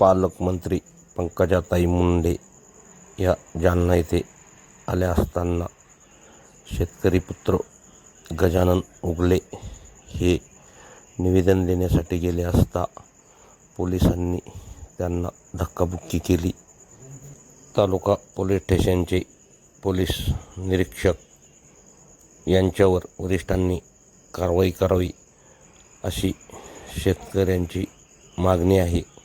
पालकमंत्री पंकजाताई मुंडे या जालना येथे आल्या असताना शेतकरी पुत्र गजानन उगले हे निवेदन देण्यासाठी गेले असता पोलिसांनी त्यांना धक्काबुक्की केली. तालुका पोलीस स्टेशनचे पोलीस निरीक्षक यांच्यावर वरिष्ठांनी कारवाई करावी अशी शेतकऱ्यांची मागणी आहे.